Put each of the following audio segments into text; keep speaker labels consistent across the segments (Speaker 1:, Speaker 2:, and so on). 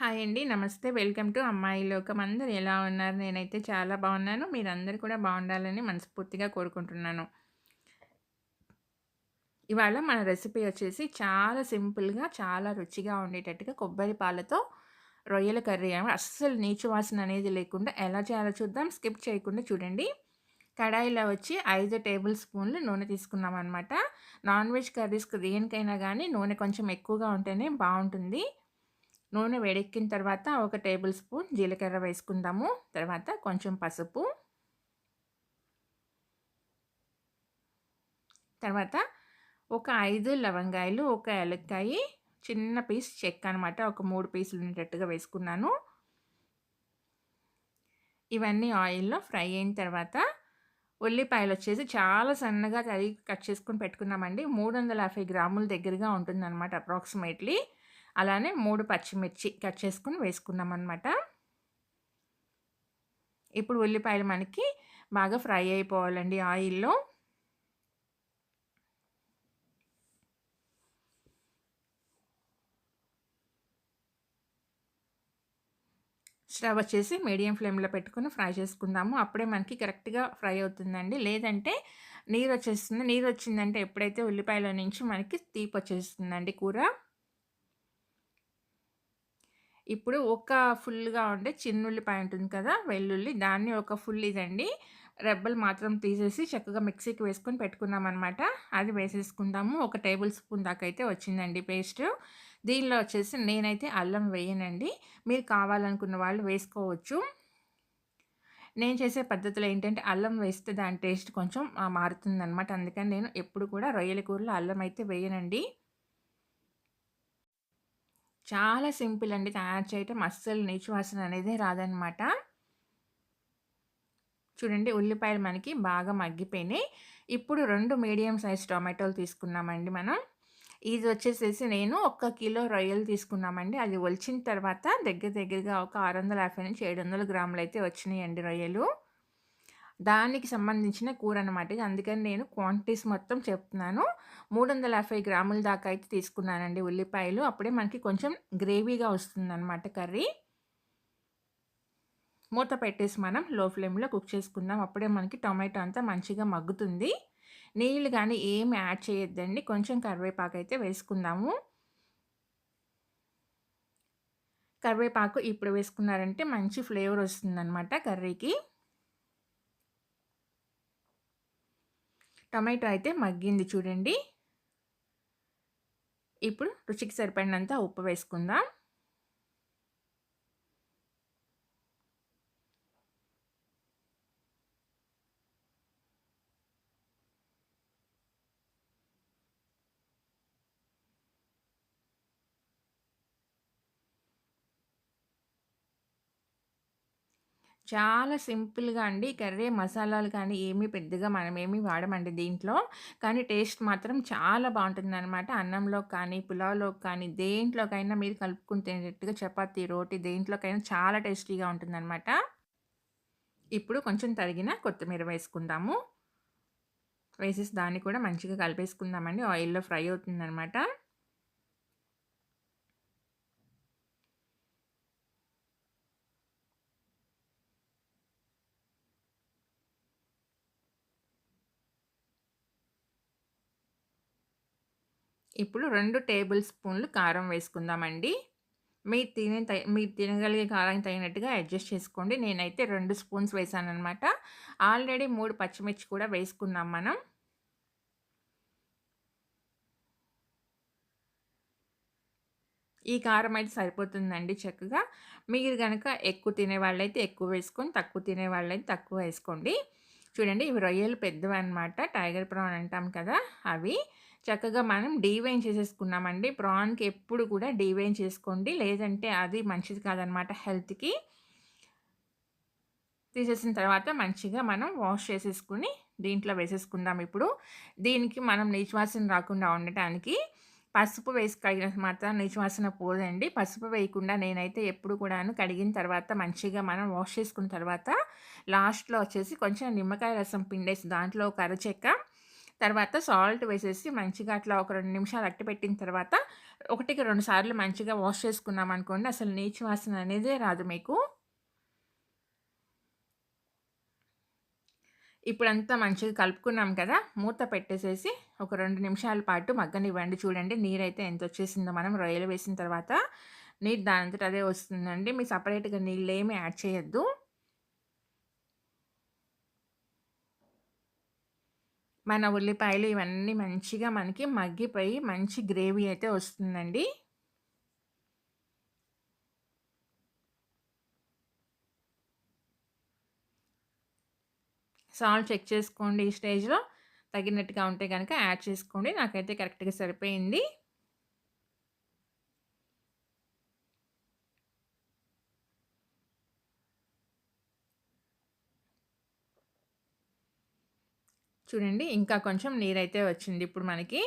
Speaker 1: Hi అండి. నమస్తే. Welcome to అమ్మాయి లోకం. అందరు ఎలా ఉన్నారు? నేనైతే చాలా బాగున్నాను. మీరందరూ కూడా బాగుండాలని మనస్ఫూర్తిగా కోరుకుంటున్నాను. ఇవాళ మన రెసిపీ వచ్చేసి చాలా సింపుల్‌గా, చాలా రుచిగా ఉండేటట్టుగా కొబ్బరి పాలతో రొయ్యల కర్రీ అస్సలు నీచు వాసన అనేది లేకుండా ఎలా చేయాలో చూద్దాం. స్కిప్ చేయకుండా చూడండి. కడాయిలో వచ్చి ఐదు టేబుల్ స్పూన్లు నూనె తీసుకున్నాం అనమాట నాన్ వెజ్ కర్రీస్‌కి దేనికైనా కానీ నూనె కొంచెం ఎక్కువగా ఉంటేనే బాగుంటుంది నూనె వేడెక్కిన తర్వాత ఒక టేబుల్ స్పూన్ జీలకర్ర వేసుకుందాము. తర్వాత కొంచెం పసుపు. తర్వాత ఒక ఐదు లవంగాయలు, ఒక యాలక్కాయి, చిన్న పీస్ చెక్క అనమాట. ఒక మూడు పీసులు ఉండేటట్టుగా వేసుకున్నాను. ఇవన్నీ ఆయిల్‌లో ఫ్రై అయిన తర్వాత ఉల్లిపాయలు వచ్చేసి చాలా సన్నగా తరిగి కట్ చేసుకొని పెట్టుకున్నామండి. 350 గ్రాముల దగ్గరగా ఉంటుందనమాట అప్రాక్సిమేట్‌లీ. అలానే మూడు పచ్చిమిర్చి కట్ చేసుకుని వేసుకున్నాం అనమాట ఇప్పుడు ఉల్లిపాయలు మనకి బాగా ఫ్రై అయిపోవాలండి ఆయిల్‌లో. స్టవ్ వచ్చేసి మీడియం ఫ్లేమ్‌లో పెట్టుకొని ఫ్రై చేసుకుందాము. అప్పుడే మనకి కరెక్ట్‌గా ఫ్రై అవుతుందండి. లేదంటే నీరు వచ్చేస్తుంది నీరు వచ్చిందంటే ఎప్పుడైతే ఉల్లిపాయల నుంచి మనకి తీపొచ్చేస్తుందండి కూర. ఇప్పుడు ఒక ఫుల్‌గా ఉండే చిన్నుల్లిపాయ ఉంటుంది కదా! వెల్లుల్లి దాన్ని ఒక ఫుల్ ఇదండి. రెబ్బలు మాత్రం తీసేసి చక్కగా మిక్సీకి వేసుకొని పెట్టుకున్నామనమాట. అది వేసేసుకుందాము. ఒక టేబుల్ స్పూన్ దాకా అయితే వచ్చిందండి పేస్టు. దీనిలో వచ్చేసి నేనైతే అల్లం వేయనండి. మీరు కావాలనుకున్న వాళ్ళు వేసుకోవచ్చు. నేను చేసే పద్ధతిలో ఏంటంటే అల్లం వేస్తే దాని టేస్ట్ కొంచెం ఆహ్, మారుతుందనమాట. అందుకని నేను ఎప్పుడు కూడా రొయ్యల కూరలో అల్లం అయితే వేయనండి. చాలా సింపుల్ అండి తయారు చేయటం. అస్సలు నీచు వాసన అనేది రాదనమాట. చూడండి ఉల్లిపాయలు మనకి బాగా మగ్గిపోయినాయి. ఇప్పుడు రెండు మీడియం సైజ్ టొమాటోలు తీసుకున్నామండి మనం. ఇది వచ్చేసేసి నేను ఒక కిలో రొయ్యలు తీసుకున్నామండి. అది ఒలిచిన తర్వాత దగ్గర దగ్గరగా ఒక ఆరు నుంచి ఏడు గ్రాములు అయితే వచ్చినాయండి రొయ్యలు. దానికి సంబంధించిన కూర అనమాట ఇది. అందుకని నేను క్వాంటిటీస్ మొత్తం చెప్తున్నాను. 350 గ్రాముల దాకా అయితే తీసుకున్నానండి ఉల్లిపాయలు. అప్పుడే మనకి కొంచెం గ్రేవీగా వస్తుందన్నమాట కర్రీ. మూత పెట్టేసి మనం లో ఫ్లేమ్‌లో కుక్ చేసుకుందాం. అప్పుడే మనకి టొమాటో అంతా మంచిగా మగ్గుతుంది. నీళ్ళు కానీ ఏమి యాడ్ చేయొద్దండి. కొంచెం కరివేపాకు అయితే వేసుకుందాము. కరివేపాకు ఇప్పుడు వేసుకున్నారంటే మంచి ఫ్లేవర్ వస్తుందన్నమాట కర్రీకి. టమాటో అయితే మగ్గింది చూడండి. ఇప్పుడు రుచికి సరిపడినంత ఉప్పు వేసుకుందాం. చాలా సింపుల్‌గా అండి కర్రీ మసాలాలు కానీ ఏమి పెద్దగా మనమేమి వాడమండి దీంట్లో. కానీ టేస్ట్ మాత్రం చాలా బాగుంటుంది అనమాట అన్నంలోకి కానీ, పులావ్‌లోకి కానీ దేంట్లోకైనా మీరు కలుపుకుని తినేటట్టుగా చపాతీ, రోటీ దేంట్లోకైనా చాలా టేస్టీగా ఉంటుందనమాట. ఇప్పుడు కొంచెం తరిగిన కొత్తిమీర వేసుకుందాము. వేసేసి దాన్ని కూడా మంచిగా కలిపేసుకుందామండి. ఆయిల్‌లో ఫ్రై అవుతుందనమాట. ఇప్పుడు రెండు టేబుల్ స్పూన్లు కారం వేసుకుందామండి. మీరు తినే మీరు తినగలిగే కారానికి తగినట్టుగా అడ్జస్ట్ చేసుకోండి. నేనైతే రెండు స్పూన్స్ వేసానమాట ఆల్రెడీ మూడు పచ్చిమిర్చి కూడా వేసుకున్నాం మనం. ఈ కారం అయితే సరిపోతుందండి చక్కగా. మీరు కనుక ఎక్కువ తినేవాళ్ళైతే ఎక్కువ వేసుకొని, తక్కువ తినేవాళ్ళైతే తక్కువ వేసుకోండి. చూడండి ఇవి రొయ్యలు పెద్దవి అనమాట టైగర్ ప్రాన్ అంటాం కదా! అవి. చక్కగా మనం డీవైన్ చేసేసుకున్నామండి. ప్రాన్‌కి ఎప్పుడు కూడా డీవైన్ చేసుకోండి. లేదంటే అది మంచిది కాదనమాట హెల్త్‌కి. తీసేసిన తర్వాత మంచిగా మనం వాష్ చేసేసుకొని దీంట్లో వేసేసుకుందాం ఇప్పుడు. దీనికి మనం నీచువాసన రాకుండా ఉండటానికి పసుపు వేసి కడిగిన మాత్రం నీచు వాసన పోదండి. పసుపు వేయకుండా నేనైతే ఎప్పుడు కూడాను కడిగిన తర్వాత మంచిగా మనం వాష్ చేసుకున్న తర్వాత లాస్ట్‌లో వచ్చేసి కొంచెం నిమ్మకాయ రసం పిండేసి దాంట్లో ఒక అరచెక్క తర్వాత సాల్ట్ వేసేసి మంచిగా అట్లా ఒక రెండు నిమిషాలు అట్టపెట్టిన తర్వాత ఒకటికి రెండు సార్లు మంచిగా వాష్ చేసుకున్నామనుకోండి అసలు నీచు వాసన అనేదే రాదు మీకు. ఇప్పుడంతా మంచిగా కలుపుకున్నాం కదా! మూత పెట్టేసేసి ఒక రెండు నిమిషాల పాటు మగ్గనివ్వండి. చూడండి నీరైతే ఎంతొచ్చేసిందో మనం రొయ్యలు వేసిన తర్వాత నీరు దానంతట అదే వస్తుందండి. మీరు నీళ్ళు ఏమి యాడ్ చేయొద్దు. మన ఉల్లిపాయలు ఇవన్నీ మంచిగా మనకి మగ్గిపోయి మంచి గ్రేవీ అయితే వస్తుందండి. సాల్ట్ చెక్ చేసుకోండి ఈ స్టేజ్‌లో. తగినట్టుగా ఉంటే కనుక యాడ్ చేసుకోండి. నాకైతే కరెక్ట్‌గా సరిపోయింది. చూడండి ఇంకా కొంచెం నీరైతే వచ్చింది ఇప్పుడు మనకి.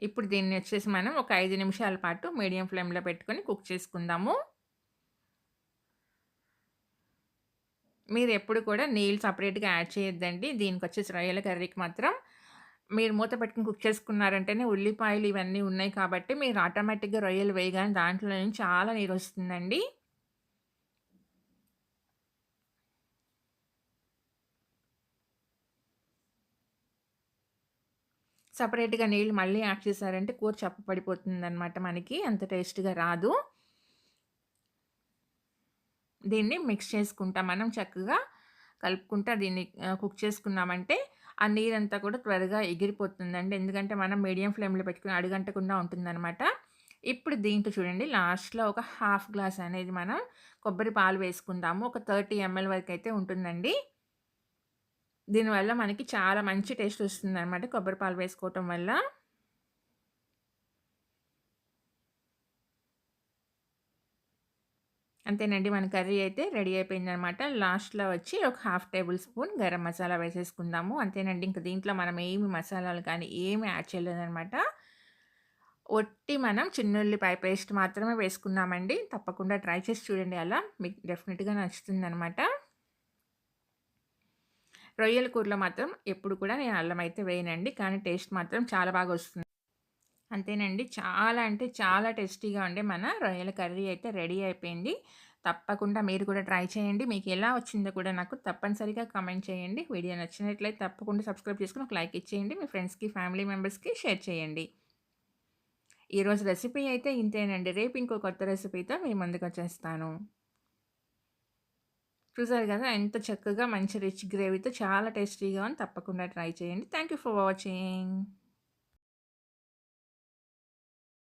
Speaker 1: ఇప్పుడు దీన్ని వచ్చేసి మనం ఒక ఐదు నిమిషాల పాటు మీడియం ఫ్లేమ్‌లో పెట్టుకొని కుక్ చేసుకుందాము. మీరు ఎప్పుడు కూడా నీళ్ళు సపరేట్గా యాడ్ చేయొద్దండి. దీనికి వచ్చేసి రొయ్యల కర్రీకి మాత్రం. మీరు మూత పెట్టుకుని కుక్ చేసుకున్నారంటేనే ఉల్లిపాయలు ఇవన్నీ ఉన్నాయి కాబట్టి మీరు ఆటోమేటిక్‌గా రొయ్యలు వేయగానే దాంట్లో నుంచి చాలా నీరు వస్తుందండి సపరేట్గా నీళ్ళు మళ్ళీ యాడ్ చేశారంటే కూర చప్పపడిపోతుందనమాట మనకి. అంత టేస్ట్‌గా రాదు. దీన్ని మిక్స్ చేసుకుంటా మనం చక్కగా కలుపుకుంటా దీన్ని కుక్ చేసుకున్నామంటే ఆ నీరంతా కూడా త్వరగా ఎగిరిపోతుందండి. ఎందుకంటే మనం మీడియం ఫ్లేమ్‌లో పెట్టుకుని అడుగంటకుండా ఉంటుందన్నమాట ఇప్పుడు దీంట్లో చూడండి లాస్ట్‌లో ఒక హాఫ్ గ్లాస్ అనేది మనం కొబ్బరి పాలు వేసుకుందాము. ఒక 30 ఎంఎల్ వరకు అయితే ఉంటుందండి. దీనివల్ల మనకి చాలా మంచి టేస్ట్ వస్తుందనమాట కొబ్బరి పాలు వేసుకోవటం వల్ల. అంతేనండి మన కర్రీ అయితే రెడీ అయిపోయిందనమాట. లాస్ట్‌లో వచ్చి ఒక half tablespoon garam masala వేసేసుకుందాము. అంతేనండి. ఇంకా దీంట్లో మనం ఏమి మసాలాలు కానీ ఏమి యాడ్ చేయలేదనమాట. ఒట్టి మనం చిన్నుల్లిపాయ పేస్ట్ మాత్రమే వేసుకున్నామండి. తప్పకుండా ట్రై చేసి చూడండి అలా. మీకు డెఫినిట్‌గా నచ్చుతుందనమాట. రొయ్యల కూరలో మాత్రం ఎప్పుడు కూడా నేను అల్లం అయితే వేయనండి. కానీ టేస్ట్ మాత్రం చాలా బాగా వస్తుంది. అంతేనండి. చాలా అంటే చాలా టేస్టీగా ఉండే మన రొయ్యల కర్రీ అయితే రెడీ అయిపోయింది. తప్పకుండా మీరు కూడా ట్రై చేయండి. మీకు ఎలా వచ్చిందో కూడా నాకు తప్పనిసరిగా కామెంట్ చేయండి. వీడియో నచ్చినట్లయితే తప్పకుండా సబ్స్క్రైబ్ చేసుకుని ఒక లైక్ ఇచ్చేయండి. మీ ఫ్రెండ్స్‌కి, ఫ్యామిలీ మెంబర్స్‌కి షేర్ చేయండి. ఈరోజు రెసిపీ అయితే ఇంతేనండి. రేపు ఇంకో కొత్త రెసిపీతో మీ ముందుకొచ్చేస్తాను. చూసారు కదా! ఎంత చక్కగా మంచి రిచ్ గ్రేవీతో చాలా టేస్టీగా ఉంది. తప్పకుండా ట్రై చేయండి. Thank you for watching.